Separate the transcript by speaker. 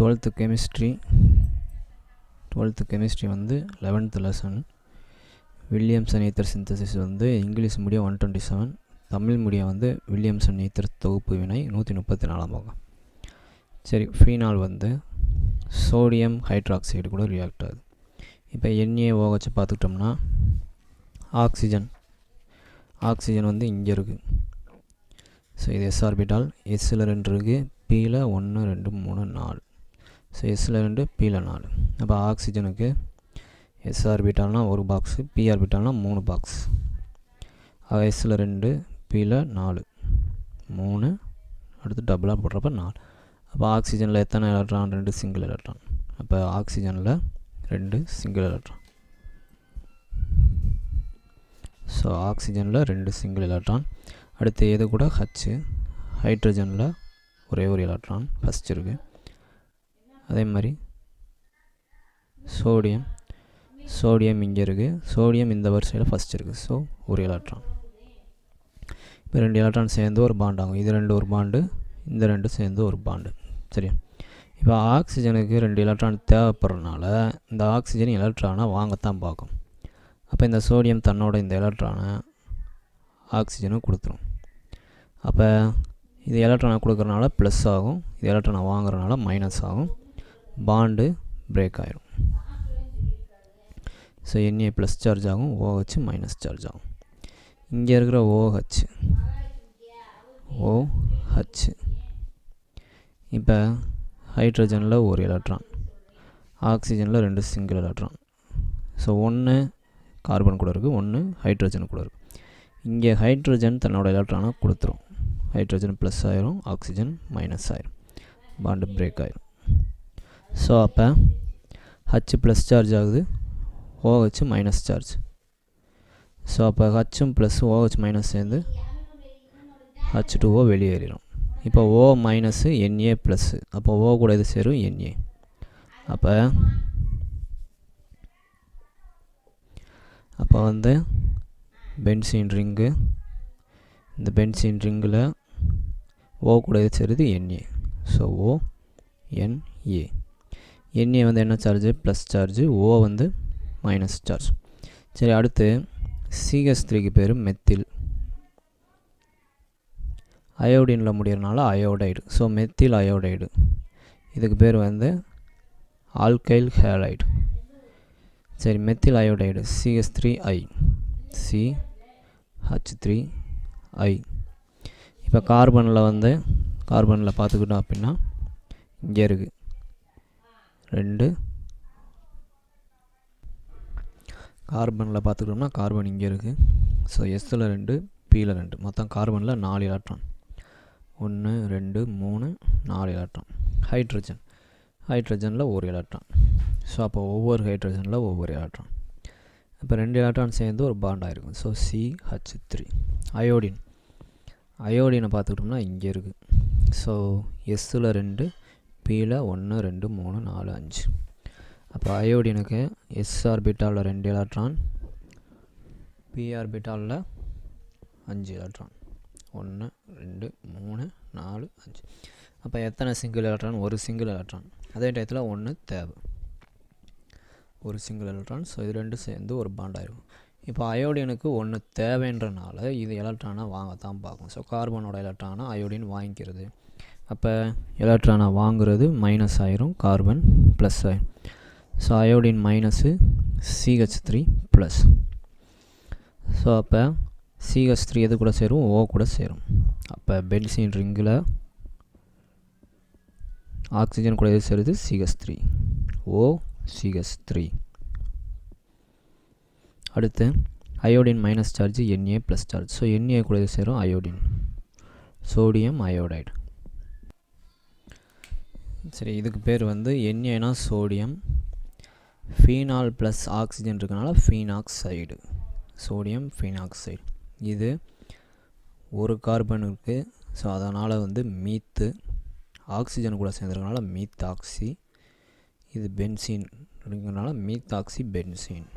Speaker 1: Twelfth chemistry twelfth chemistry வந்து eleventh lesson Williamson ether synthesis வந்து English medium one twenty seven Tamil medium வந்து Williamson ether தொகுப்பு வினை நூற்றி முப்பத்தி நாலாம் பாகம் சரி ஃபீனால் வந்து சோடியம் ஹைட்ராக்சைடு கூட ரியாக்ட் ஆகுது. இப்போ எண்ணெயை ஓகச்சு பார்த்துக்கிட்டோம்னா ஆக்சிஜன் ஆக்சிஜன் வந்து இங்கே இருக்குது ஸோ இது எஸ்ஆர்பிட்டால் எஸ்ஸில் ரெண்டு இருக்குது பியில் ஒன்று ரெண்டு மூணு நாலு. ஸோ எஸ்ஸில் ரெண்டு பியில் நாலு. அப்போ ஆக்சிஜனுக்கு எஸ் ஆர்பிட்டால்னால் ஒரு பாக்ஸு பி ஆர்பிட்டால்னால் மூணு பாக்ஸ் ஆக எஸ்ஸில் ரெண்டு பியில் நாலு. மூணு அடுத்து டபுளாக போடுறப்ப நாலு. அப்போ ஆக்சிஜனில் எத்தனை எலக்ட்ரான் ரெண்டு சிங்கிள் எலக்ட்ரான் அப்போ ஆக்சிஜனில் ரெண்டு சிங்கிள் எலக்ட்ரான் ஸோ ஆக்சிஜனில் ரெண்டு சிங்கிள் எலக்ட்ரான் அடுத்து எது கூட? ஹச்சு ஹைட்ரஜனில் ஒரே ஒரு எலக்ட்ரான் ஃபஸ்ட் இருக்குது அதே மாதிரி சோடியம் சோடியம் இங்கே இருக்குது சோடியம் இந்த வரிசையில் ஃபஸ்ட் இருக்குது ஸோ ஒரு எலக்ட்ரான் இப்போ ரெண்டு எலக்ட்ரான் சேர்ந்து ஒரு பாண்ட் ஆகும். இது ரெண்டு ஒரு பாண்டு இந்த ரெண்டு சேர்ந்து ஒரு பாண்டு சரியா? இப்போ ஆக்சிஜனுக்கு ரெண்டு எலக்ட்ரான் தேவைப்படுறதுனால இந்த ஆக்சிஜன் எலக்ட்ரானை வாங்கத்தான் பார்க்கும் அப்போ இந்த சோடியம் தன்னோட இந்த எலக்ட்ரானை ஆக்சிஜனும் கொடுத்துரும். அப்போ இது எலக்ட்ரானை கொடுக்குறனால ப்ளஸ் ஆகும். இது எலக்ட்ரானை வாங்குறதுனால மைனஸ் ஆகும். பாண்டு பிரேக் ஆகிரும் so N A plus charge ஆகும் ஓஹெச் மைனஸ் சார்ஜ் ஆகும். இங்கே இருக்கிற ஓஹெச் ஓஹெச் இப்போ ஹைட்ரஜனில் ஒரு எலக்ட்ரான் ஆக்சிஜனில் ரெண்டு சிங்கிள் எலக்ட்ரான் ஸோ ஒன்று கார்பன் கூட இருக்குது ஒன்று ஹைட்ரஜன் கூட இருக்குது இங்கே ஹைட்ரஜன் தன்னோட எலக்ட்ரானை கொடுத்துரும். ஹைட்ரஜன் ப்ளஸ் ஆயிரும் ஆக்சிஜன் மைனஸ் ஆயிரும். பாண்டு பிரேக் ஆயிரும். ஸோ அப்போ ஹச் ப்ளஸ் சார்ஜ் ஆகுது. O H minus charge so அப்போ ஹச்சும் ப்ளஸ் ஓஹெச் மைனஸ் சேர்ந்து ஹச் டூ ஓ வெளியேறிடும் இப்போ ஓ மைனஸு என்ஏ ப்ளஸ்ஸு அப்போ ஓ கூட இது சேரும் என்ஏ அப்போ அப்போ வந்து பென்சின் ரிங்கு இந்த பென்சின் ரிங்கில் ஓ கூட இது சேருது N A so O N A N A வந்து என்ன சார்ஜு ப்ளஸ் சார்ஜு ஓ வந்து மைனஸ் சார்ஜ் சரி அடுத்து சிஎஸ் த்ரீக்கு பேர் மெத்தில் அயோடினில் முடியறனால அயோடைடு ஸோ மெத்தில் அயோடைடு இதுக்கு பேர் வந்து ஆல்கைல் ஹேலைடு சரி methyl iodide C S three I C H three I இப்போ கார்பனில் வந்து கார்பனில் பார்த்துக்கிட்டோம் அப்படின்னா இங்கே இருக்குது ரெண்டு. கார்பனில் பார்த்துக்கிட்டோம்னா கார்பன் இங்கே இருக்குது ஸோ எஸ்ஸில் ரெண்டு பியில் ரெண்டு. மொத்தம் கார்பனில் நாலு எலக்ட்ரான் ஒன்று ரெண்டு மூணு நாலு எலக்ட்ரான் ஹைட்ரஜன் ஹைட்ரஜனில் ஒரு எலக்ட்ரான் ஸோ அப்போ ஒவ்வொரு ஹைட்ரஜனில் ஒவ்வொரு எலக்ட்ரான் இப்போ ரெண்டு எலக்ட்ரான் சேர்ந்து ஒரு பாண்ட் ஆகிருக்கும் so C H three iodine அயோடினை பார்த்துக்கிட்டோம்னா இங்கே இருக்குது ஸோ எஸ்ஸில் ரெண்டு பியில் ஒன்று ரெண்டு மூணு நாலு அஞ்சு. அப்போ அயோடினுக்கு எஸ் ஆர்பிட்டாலில் ரெண்டு எலக்ட்ரான் பி ஆர்பிட்டாலில் அஞ்சு எலக்ட்ரான். ஒன்று ரெண்டு மூணு நாலு அஞ்சு. அப்போ எத்தனை சிங்கிள் எலக்ட்ரான் ஒரு சிங்கிள் எலக்ட்ரான் அதே டயத்தில் ஒன்று தேவை. ஒரு சிங்கிள் எலக்ட்ரான் ஸோ இது ரெண்டும் சேர்ந்து ஒரு பாண்ட் ஆயிரும். இப்போ அயோடினுக்கு ஒன்று தேவைன்றனால இது எலக்ட்ரானை வாங்கத்தான் பார்க்கும் ஸோ கார்பனோட எலக்ட்ரானை அயோடின் வாங்கிக்கிறது. அப்போ எலக்ட்ரானை வாங்குறது மைனஸ் ஆயிரும் கார்பன் ப்ளஸ் ஆயிரும். So iodine minus C H three plus so அப்போ சிஹெச் த்ரீ எது கூட சேரும்? ஓ கூட சேரும். அப்போ பென்சின் ரிங்கில் ஆக்சிஜன் கூட எது சேருது? C H three O C H three அடுத்து iodine minus charge N A plus charge so N A கூட எது சேரும்? அயோடின் சோடியம் அயோடைடு சரி இதுக்கு பேர் வந்து என்ஏனா சோடியம். ஃபீனால் ப்ளஸ் ஆக்சிஜன் இருக்கனால ஃபீனாக்சைடு. Sodium phenoxide. இது ஒரு கார்பன் இருக்குது ஸோ அதனால் வந்து மீத்து. ஆக்சிஜன் கூட சேர்ந்துருக்கனால மீத்தாக்சி. இது பென்சின் அப்படிங்கிறனால மீத்தாக்சி பென்சின்.